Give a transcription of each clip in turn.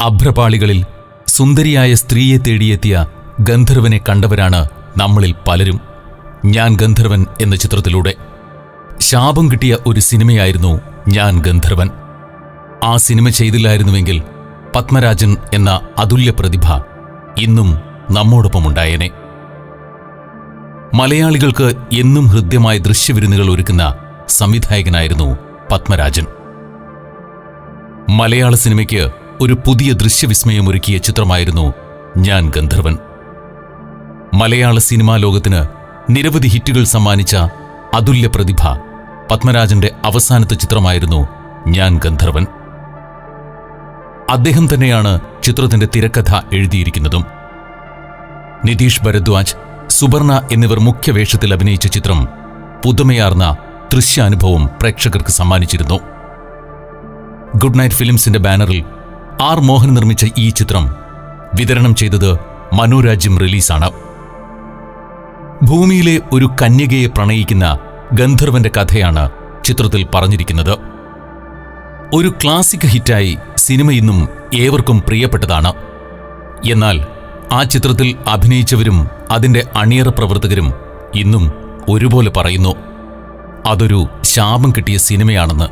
അഭ്രപാളികളിൽ സുന്ദരിയായ സ്ത്രീയെ തേടിയെത്തിയ ഗന്ധർവനെ കണ്ടവരാണ് നമ്മളിൽ പലരും. ഞാൻ ഗന്ധർവൻ എന്ന ചിത്രത്തിലൂടെ. ശാപം കിട്ടിയ ഒരു സിനിമയായിരുന്നു ഞാൻ ഗന്ധർവൻ. ആ സിനിമ ചെയ്തില്ലായിരുന്നുവെങ്കിൽ പത്മരാജൻ എന്ന അതുല്യ പ്രതിഭ ഇന്നും നമ്മോടൊപ്പമുണ്ടായേനെ. മലയാളികൾക്ക് എന്നും ഹൃദ്യമായ ദൃശ്യവിരുന്നുകൾ ഒരുക്കുന്ന സംവിധായകനായിരുന്നു പത്മരാജൻ. മലയാള സിനിമയ്ക്ക് ഒരു പുതിയ ദൃശ്യവിസ്മയമൊരുക്കിയ ചിത്രമായിരുന്നു ഞാൻ ഗന്ധർവൻ. മലയാള സിനിമാ ലോകത്തിന് നിരവധി ഹിറ്റുകൾ സമ്മാനിച്ച അതുല്യ പ്രതിഭ പത്മരാജന്റെ അവസാനത്തെ ചിത്രമായിരുന്നു ഞാൻ ഗന്ധർവൻ. അദ്ദേഹം തന്നെയാണ് ചിത്രത്തിന്റെ തിരക്കഥ എഴുതിയിരിക്കുന്നതും. നിതീഷ് ഭരദ്വാജ് സുബർണ എന്നിവർ മുഖ്യ വേഷത്തിൽ അഭിനയിച്ച ചിത്രം പുതുമയാർന്ന ദൃശ്യാനുഭവം പ്രേക്ഷകർക്ക് സമ്മാനിച്ചിരുന്നു. ഗുഡ് നൈറ്റ് ഫിലിംസിന്റെ ബാനറിൽ ആർ മോഹൻ നിർമ്മിച്ച ഈ ചിത്രം വിതരണം ചെയ്തത് മനോരാജ്യം റിലീസാണ്. ഭൂമിയിലെ ഒരു കന്യകയെ പ്രണയിക്കുന്ന ഗന്ധർവന്റെ കഥയാണ് ചിത്രത്തിൽ പറഞ്ഞിരിക്കുന്നത്. ഒരു ക്ലാസിക് ഹിറ്റായി സിനിമ ഇന്നും ഏവർക്കും പ്രിയപ്പെട്ടതാണ്. എന്നാൽ ആ ചിത്രത്തിൽ അഭിനയിച്ചവരും അതിന്റെ അണിയറ പ്രവർത്തകരും ഇന്നും ഒരുപോലെ പറയുന്നു. അതൊരു ശാപം കിട്ടിയ സിനിമയാണെന്ന്.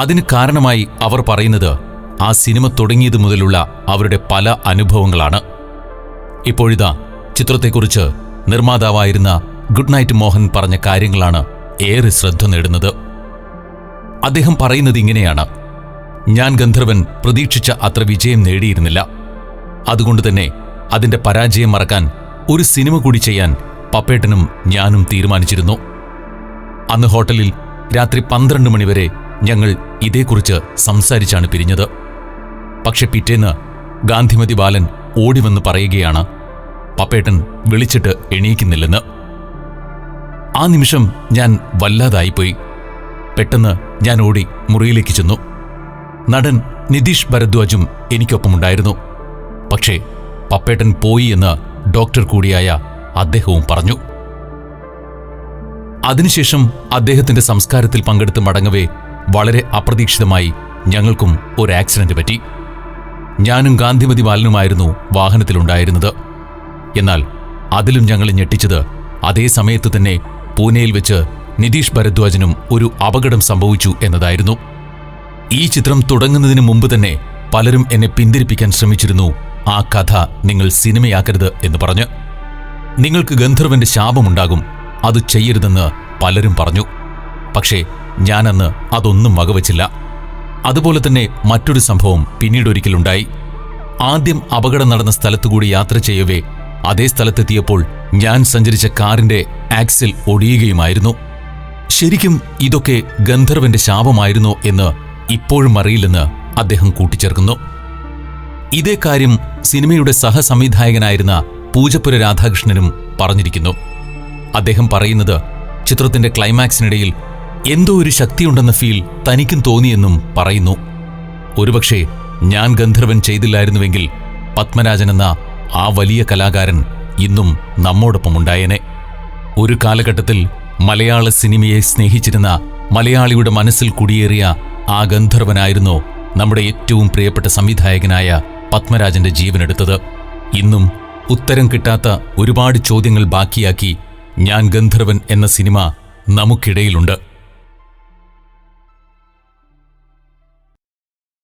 അതിന് കാരണമായി അവർ പറയുന്നത് ആ സിനിമ തുടങ്ങിയത് മുതലുള്ള അവരുടെ പല അനുഭവങ്ങളാണ്. ഇപ്പോഴിതാ ചിത്രത്തെക്കുറിച്ച് നിർമ്മാതാവായിരുന്ന ഗുഡ് നൈറ്റ് മോഹൻ പറഞ്ഞ കാര്യങ്ങളാണ് ഏറെ ശ്രദ്ധ നേടുന്നത്. അദ്ദേഹം പറയുന്നത് ഇങ്ങനെയാണ്. ഞാൻ ഗന്ധർവൻ പ്രതീക്ഷിച്ച അത്ര വിജയം നേടിയിരുന്നില്ല. അതുകൊണ്ട് തന്നെ അതിന്റെ പരാജയം മറക്കാൻ ഒരു സിനിമ കൂടി ചെയ്യാൻ പപ്പേട്ടനും ഞാനും തീരുമാനിച്ചിരുന്നു. അന്ന് ഹോട്ടലിൽ രാത്രി പന്ത്രണ്ട് മണിവരെ ഞങ്ങൾ ഇതേക്കുറിച്ച് സംസാരിച്ചാണ് പിരിഞ്ഞത്. പക്ഷെ പിറ്റേന്ന് ഗാന്ധിമതി ബാലൻ ഓടിവന്ന് പറയുകയാണ് പപ്പേട്ടൻ വിളിച്ചിട്ട് എണീക്കുന്നില്ലെന്ന്. ആ നിമിഷം ഞാൻ വല്ലാതായിപ്പോയി. പെട്ടെന്ന് ഞാൻ ഓടി മുറിയിലേക്ക് ചെന്നു. നടൻ നിതീഷ് ഭരദ്വാജും എനിക്കൊപ്പമുണ്ടായിരുന്നു. പക്ഷേ പപ്പേട്ടൻ പോയി എന്ന് ഡോക്ടർ കൂടിയായ അദ്ദേഹവും പറഞ്ഞു. അതിനുശേഷം അദ്ദേഹത്തിന്റെ സംസ്കാരത്തിൽ പങ്കെടുത്ത് മടങ്ങവേ വളരെ അപ്രതീക്ഷിതമായി ഞങ്ങൾക്കും ഒരു ആക്സിഡന്റ് പറ്റി. ഞാനും ഗാന്ധിമതി ബാലനുമായിരുന്നു വാഹനത്തിലുണ്ടായിരുന്നത്. എന്നാൽ അതിലും ഞങ്ങൾ ഞെട്ടിച്ചത് അതേ സമയത്ത് തന്നെ പൂനെയിൽ വെച്ച് നിതീഷ് ഭരദ്വാജനും ഒരു അപകടം സംഭവിച്ചു എന്നതായിരുന്നു. ഈ ചിത്രം തുടങ്ങുന്നതിന് മുമ്പ് തന്നെ പലരും എന്നെ പിന്തിരിപ്പിക്കാൻ ശ്രമിച്ചിരുന്നു. ആ കഥ നിങ്ങൾ സിനിമയാക്കരുത് എന്ന് പറഞ്ഞ്. നിങ്ങൾക്ക് ഗന്ധർവന്റെ ശാപമുണ്ടാകും അത് ചെയ്യരുതെന്ന് പലരും പറഞ്ഞു. പക്ഷേ ഞാനന്ന് അതൊന്നും വകവച്ചില്ല. അതുപോലെ തന്നെ മറ്റൊരു സംഭവം പിന്നീടൊരിക്കലുണ്ടായി ആദ്യം അപകടം നടന്ന സ്ഥലത്തുകൂടി യാത്ര ചെയ്യവേ അതേ സ്ഥലത്തെത്തിയപ്പോൾ ഞാൻ സഞ്ചരിച്ച കാറിന്റെ ആക്സിൽ ഒടിയുകയുമായിരുന്നു. ശരിക്കും ഇതൊക്കെ ഗന്ധർവന്റെ ശാപമായിരുന്നോ എന്ന് ഇപ്പോഴും അറിയില്ലെന്ന് അദ്ദേഹം കൂട്ടിച്ചേർക്കുന്നു. ഇതേ കാര്യം സിനിമയുടെ സഹസംവിധായകനായിരുന്ന പൂജപ്പുര രാധാകൃഷ്ണനും പറഞ്ഞിരിക്കുന്നു. അദ്ദേഹം പറയുന്നത് ചിത്രത്തിന്റെ ക്ലൈമാക്സിനിടയിൽ എന്തോ ഒരു ശക്തിയുണ്ടെന്ന ഫീൽ തനിക്കും തോന്നിയെന്നും പറയുന്നു. ഒരുപക്ഷെ ഞാൻ ഗന്ധർവൻ ചെയ്തില്ലായിരുന്നുവെങ്കിൽ പത്മരാജൻ എന്ന ആ വലിയ കലാകാരൻ ഇന്നും നമ്മോടൊപ്പം ഉണ്ടായേനെ. ഒരു കാലഘട്ടത്തിൽ മലയാള സിനിമയെ സ്നേഹിച്ചിരുന്ന മലയാളിയുടെ മനസ്സിൽ കുടിയേറിയ ആ ഗന്ധർവനായിരുന്നു നമ്മുടെ ഏറ്റവും പ്രിയപ്പെട്ട സംവിധായകനായ പത്മരാജന്റെ ജീവനെടുത്തത്. ഇന്നും ഉത്തരം കിട്ടാത്ത ഒരുപാട് ചോദ്യങ്ങൾ ബാക്കിയാക്കി ഞാൻ ഗന്ധർവൻ എന്ന സിനിമ നമുക്കിടയിലുണ്ട്.